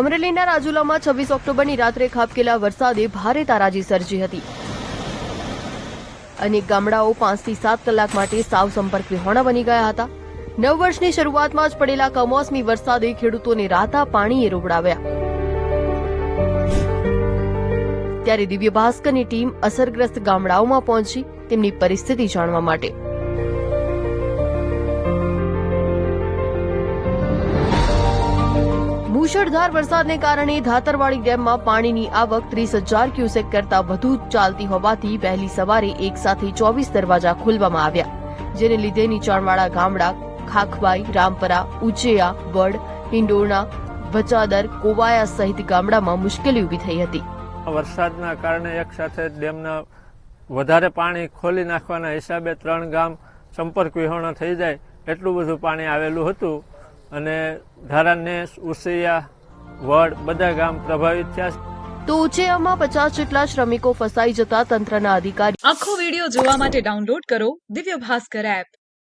અમરેલીના રાજુલામાં છવ્વીસ ઓક્ટોબરની રાત્રે ખાબકેલા વરસાદે ભારે તારાજી સર્જી હતી. અનેક ગામડાઓ પાંચથી સાત કલાક માટે સાવ સંપર્ક વિહોણા બની ગયા હતા. નવ વર્ષની શરૂઆતમાં જ પડેલા કમોસમી વરસાદે ખેડૂતોને રાતા પાણીએ રોવડાવ્યા. ત્યારે દિવ્ય ભાસ્કરની ટીમ અસરગ્રસ્ત ગામડાઓમાં પહોંચી તેમની પરિસ્થિતિ જાણવા માટે. મુશળધાર વરસાદને કારણે ધાતરવાડી ડેમમાં પાણીની આવક ત્રીસ હજાર ક્યુસેક કરતા વધુ ચાલતી હોવાથી વહેલી સવારે એક સાથે ચોવીસ દરવાજા ખોલવામાં આવ્યા, જેને લીધે નીચાણવાળા ગામડા ખાખબાઈ રામપરા ઉચેયા વડ હિંડોરણા ભચાદર, કોવાયા સહિત ગામડામાં મુશ્કેલી ઊભી થઈ હતી. વરસાદના કારણે એક સાથે ડેમના વધારે પાણી ખોલી નાખવાના હિસાબે ત્રણ ગામ સંપર્ક વિહોણા થઈ જાય એટલું બધું પાણી આવેલું હતું. અને ધારાને ઉસૈયા વડ બધા ગામ પ્રભાવિત થયા તો ઉચેયામાં પચાસ જેટલા શ્રમિકો ફસાઈ જતા તંત્રના અધિકારી આખો વિડિયો જોવા માટે ડાઉનલોડ કરો દિવ્ય ભાસ્કર એપ.